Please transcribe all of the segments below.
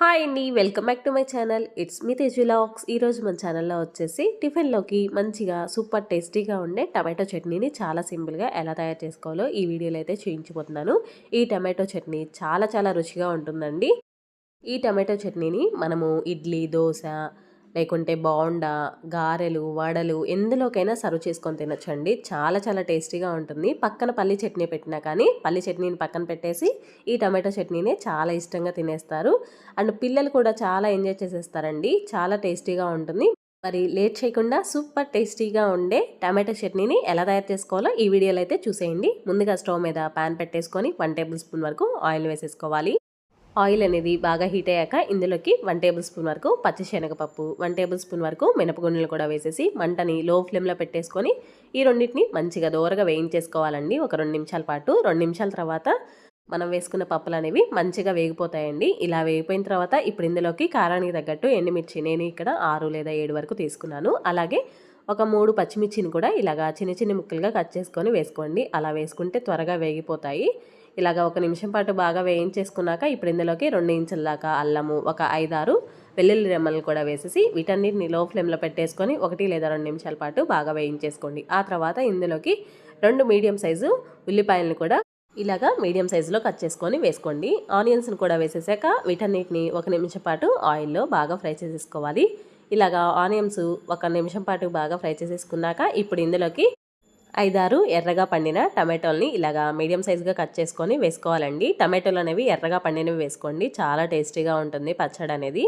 Hi అండి welcome back to my channel. It's me తేజులాక్స్ ఈరోజు మన ఛానల్లో వచ్చేసి టిఫిన్లోకి మంచిగా సూపర్ టేస్టీగా ఉండే టమాటో చట్నీని చాలా సింపుల్గా ఎలా తయారు చేసుకోవాలో ఈ వీడియోలో అయితే చూపించిపోతున్నాను ఈ టమాటో చట్నీ చాలా చాలా రుచిగా ఉంటుందండి. ఈ టమాటో చట్నీని మనము ఇడ్లీ దోశ లేకుంటే బాండా గారెలు వడలు ఎందులోకైనా సర్వ్ చేసుకొని తినొచ్చండి. చాలా చాలా టేస్టీగా ఉంటుంది. పక్కన పల్లి చట్నీ పెట్టినా కానీ పల్లి చట్నీని పక్కన పెట్టేసి ఈ టమాటో చట్నీనే చాలా ఇష్టంగా తినేస్తారు. అండ్ పిల్లలు కూడా చాలా ఎంజాయ్ చేసేస్తారండి. చాలా టేస్టీగా ఉంటుంది. మరి లేట్ చేయకుండా సూపర్ టేస్టీగా ఉండే టమాటో చట్నీని ఎలా తయారు చేసుకోవాలో ఈ వీడియోలో అయితే చూసేయండి. ముందుగా స్టవ్ మీద పాన్ పెట్టేసుకొని వన్ టేబుల్ స్పూన్ వరకు ఆయిల్ వేసేసుకోవాలి. ఆయిల్ అనేది బాగా హీట్ అయ్యాక ఇందులోకి వన్ టేబుల్ స్పూన్ వరకు పచ్చిశనగపప్పు వన్ టేబుల్ స్పూన్ వరకు మినపగుండలు కూడా వేసేసి మంటని లో ఫ్లేమ్లో పెట్టేసుకొని ఈ రెండింటిని మంచిగా దోరగా వేయించేసుకోవాలండి. ఒక రెండు నిమిషాల పాటు. రెండు నిమిషాల తర్వాత మనం వేసుకున్న పప్పులు అనేవి మంచిగా వేగిపోతాయండి. ఇలా వేగిపోయిన తర్వాత ఇప్పుడు ఇందులోకి కారానికి తగ్గట్టు ఎండుమిర్చి నేను ఇక్కడ ఆరు లేదా ఏడు వరకు తీసుకున్నాను. అలాగే ఒక మూడు పచ్చిమిర్చిని కూడా ఇలాగా చిన్న చిన్న ముక్కలుగా కట్ చేసుకొని వేసుకోండి. అలా వేసుకుంటే త్వరగా వేగిపోతాయి. ఇలాగ ఒక నిమిషం పాటు బాగా వేయించేసుకున్నాక ఇప్పుడు ఇందులోకి రెండు ఇంచుల దాకా అల్లము ఒక ఐదారు వెల్లుల్లి రెమ్మలు కూడా వేసేసి వీటన్నిటిని లో ఫ్లేమ్లో పెట్టేసుకొని ఒకటి లేదా రెండు నిమిషాల పాటు బాగా వేయించేసుకోండి. ఆ తర్వాత ఇందులోకి రెండు మీడియం సైజు ఉల్లిపాయలను కూడా ఇలాగా మీడియం సైజులో కట్ చేసుకొని వేసుకోండి. ఆనియన్స్ని కూడా వేసేసాక వీటన్నిటిని ఒక నిమిషం పాటు ఆయిల్లో బాగా ఫ్రై చేసేసుకోవాలి. ఇలాగా ఆనియన్స్ ఒక నిమిషం పాటు బాగా ఫ్రై చేసేసుకున్నాక ఇప్పుడు ఇందులోకి ఐదారు ఎర్రగా పండిన టమాటోల్ని ఇలాగా మీడియం సైజుగా కట్ చేసుకొని వేసుకోవాలండి. టమాటోలు అనేవి ఎర్రగా పండినవి వేసుకోండి. చాలా టేస్టీగా ఉంటుంది పచ్చడి అనేది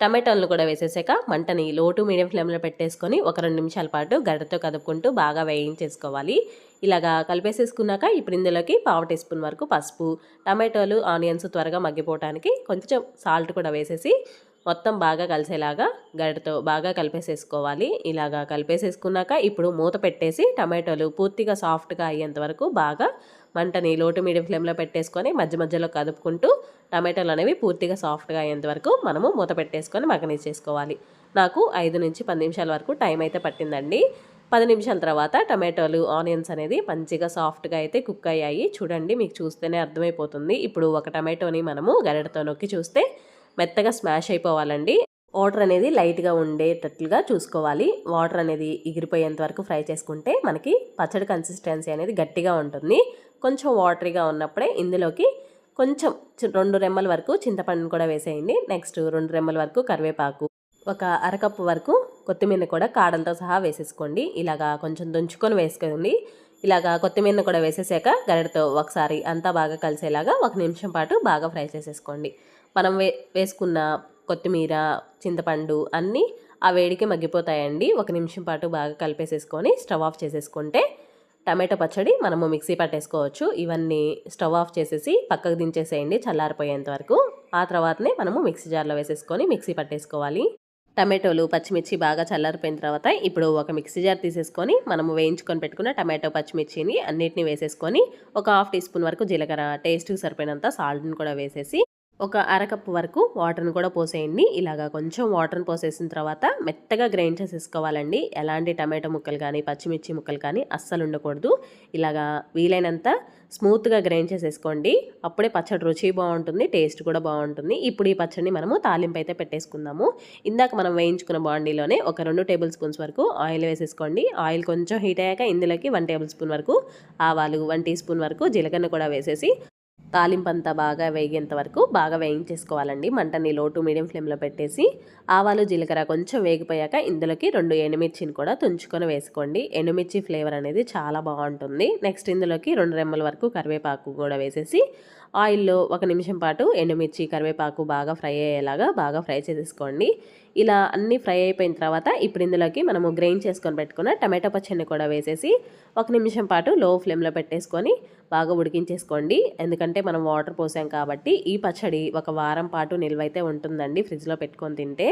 టమాటోలను కూడా వేసేసాక మంటని లో టు మీడియం ఫ్లేమ్లో పెట్టేసుకొని ఒక రెండు నిమిషాల పాటు గడ్డతో కదుపుకుంటూ బాగా వేయించేసుకోవాలి. ఇలాగా కలిపేసేసుకున్నాక ఇప్పుడు ఇందులోకి పావు టీ స్పూన్ వరకు పసుపు టమాటోలు ఆనియన్స్ త్వరగా మగ్గిపోవడానికి కొంచెం సాల్ట్ కూడా వేసేసి మొత్తం బాగా కలిసేలాగా గడ్డతో బాగా కలిపేసేసుకోవాలి. ఇలాగా కలిపేసేసుకున్నాక ఇప్పుడు మూత పెట్టేసి టమాటోలు పూర్తిగా సాఫ్ట్గా అయ్యేంత వరకు బాగా మంటని లోటు మీడియం ఫ్లేమ్లో పెట్టేసుకొని మధ్య మధ్యలో కదుపుకుంటూ టమాటోలు అనేవి పూర్తిగా సాఫ్ట్గా అయ్యేంత వరకు మనము మూత పెట్టేసుకొని మగ్గనిచ్చేసుకోవాలి నాకు ఐదు నుంచి పది నిమిషాల వరకు టైం అయితే పట్టిందండి. పది నిమిషాల తర్వాత టమాటోలు ఆనియన్స్ అనేది మంచిగా సాఫ్ట్గా అయితే కుక్ అయ్యాయి. చూడండి మీకు చూస్తేనే అర్థమైపోతుంది. ఇప్పుడు ఒక టమాటోని మనము గరిటతో నొక్కి చూస్తే మెత్తగా స్మాష్ అయిపోవాలండి. వాటర్ అనేది లైట్గా ఉండేటట్లుగా చూసుకోవాలి. వాటర్ అనేది ఎగిరిపోయేంత వరకు ఫ్రై చేసుకుంటే మనకి పచ్చడి కన్సిస్టెన్సీ అనేది గట్టిగా ఉంటుంది. కొంచెం వాటరీగా ఉన్నప్పుడే ఇందులోకి కొంచెం రెండు రెమ్మల వరకు చింతపండును కూడా వేసేయండి. నెక్స్ట్ రెండు రెమ్మల వరకు కరివేపాకు ఒక అరకప్పు వరకు కొత్తిమీర కూడా కాడలతో సహా వేసేసుకోండి. ఇలాగా కొంచెం దుంచుకొని వేసుకోండి. ఇలాగా కొత్తిమీరను కూడా వేసేసాక గరిటతో ఒకసారి అంతా బాగా కలిసేలాగా ఒక నిమిషం పాటు బాగా ఫ్రై చేసేసుకోండి. మనం వే వేసుకున్న కొత్తిమీర చింతపండు అన్నీ ఆ వేడికి మగ్గిపోతాయండి. ఒక నిమిషం పాటు బాగా కలిపేసేసుకొని స్టవ్ ఆఫ్ చేసేసుకుంటే టమాటో పచ్చడి మనము మిక్సీ పట్టేసుకోవచ్చు. ఇవన్నీ స్టవ్ ఆఫ్ చేసేసి పక్కకు దించేసేయండి చల్లారిపోయేంత వరకు. ఆ తర్వాతనే మనము మిక్సీ జార్లో వేసేసుకొని మిక్సీ పట్టేసుకోవాలి. టమాటోలు పచ్చిమిర్చి బాగా చల్లారిపోయిన తర్వాత ఇప్పుడు ఒక మిక్సీ జార్ తీసేసుకొని మనము వేయించుకొని పెట్టుకున్న టమాటో పచ్చిమిర్చిని అన్నిటిని వేసేసుకొని ఒక హాఫ్ టీ స్పూన్ వరకు జీలకర్ర టేస్ట్కి సరిపోయినంత సాల్ట్ని కూడా వేసేసి ఒక అరకప్పు వరకు వాటర్ని కూడా పోసేయండి. ఇలాగా కొంచెం వాటర్ని పోసేసిన తర్వాత మెత్తగా గ్రైండ్ చేసేసుకోవాలండి. ఎలాంటి టమాటో ముక్కలు కానీ పచ్చిమిర్చి ముక్కలు కానీ అస్సలు ఉండకూడదు. ఇలాగా వీలైనంత స్మూత్గా గ్రైండ్ చేసేసుకోండి. అప్పుడే పచ్చడి రుచి బాగుంటుంది టేస్ట్ కూడా బాగుంటుంది. ఇప్పుడు ఈ పచ్చడిని మనము తాలింపు అయితే పెట్టేసుకుందాము. ఇందాక మనం వేయించుకున్న బాండీలోనే ఒక రెండు టేబుల్ స్పూన్స్ వరకు ఆయిల్ వేసేసుకోండి. ఆయిల్ కొంచెం హీట్ అయ్యాక ఇందులోకి వన్ టేబుల్ స్పూన్ వరకు ఆవాలు వన్ టీ స్పూన్ వరకు జీలకర్ర కూడా వేసేసి తాలింపు అంతా బాగా వేగేంత వరకు బాగా వేయించేసుకోవాలండి. మంటని లో టు మీడియం ఫ్లేమ్లో పెట్టేసి ఆవాలు జీలకర్ర కొంచెం వేగిపోయాక ఇందులోకి రెండు ఎండుమిర్చిని కూడా తుంచుకొని వేసుకోండి. ఎండుమిర్చి ఫ్లేవర్ అనేది చాలా బాగుంటుంది. నెక్స్ట్ ఇందులోకి రెండు రెమ్మల వరకు కరివేపాకు కూడా వేసేసి ఆయిల్లో ఒక నిమిషం పాటు ఎండుమిర్చి కరివేపాకు బాగా ఫ్రై అయ్యేలాగా బాగా ఫ్రై చేసేసుకోండి. ఇలా అన్నీ ఫ్రై అయిపోయిన తర్వాత ఇప్పుడు ఇందులోకి మనము గ్రైండ్ చేసుకొని పెట్టుకున్న టమాటో పచ్చడిని కూడా వేసేసి ఒక నిమిషం పాటు లో ఫ్లేమ్లో పెట్టేసుకొని బాగా ఉడికించేసుకోండి. ఎందుకంటే మనం వాటర్ పోసాం కాబట్టి ఈ పచ్చడి ఒక వారం పాటు నిల్వైతే ఉంటుందండి ఫ్రిడ్జ్లో పెట్టుకొని తింటే.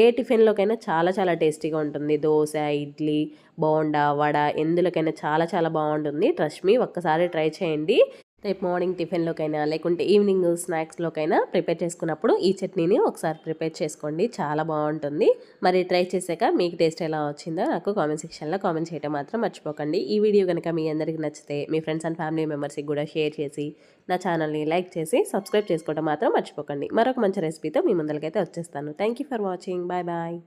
ఏ టిఫిన్లోకైనా చాలా చాలా టేస్టీగా ఉంటుంది. దోశ ఇడ్లీ బోండా వడ ఎందులోకైనా చాలా చాలా బాగుంటుంది. ట్రస్ట్ మీ ఒక్కసారి ట్రై చేయండి. రేపు మార్నింగ్ టిఫిన్లోకైనా లేకుంటే ఈవినింగ్ స్నాక్స్లోకైనా ప్రిపేర్ చేసుకున్నప్పుడు ఈ చట్నీని ఒకసారి ప్రిపేర్ చేసుకోండి. చాలా బాగుంటుంది. మరి ట్రై చేశాక మీకు టేస్ట్ ఎలా వచ్చిందో నాకు కామెంట్ సెక్షన్లో కామెంట్ చేయడం మాత్రం మర్చిపోకండి. ఈ వీడియో కనుక మీ అందరికీ నచ్చితే మీ ఫ్రెండ్స్ అండ్ ఫ్యామిలీ మెంబర్స్కి కూడా షేర్ చేసి నా ఛానల్ని లైక్ చేసి సబ్స్క్రైబ్ చేసుకోవడం మాత్రం మర్చిపోకండి. మరొక మంచి రెసిపీతో మీ ముందరికైతే వచ్చేస్తాను. Thank for watching. Bye bye.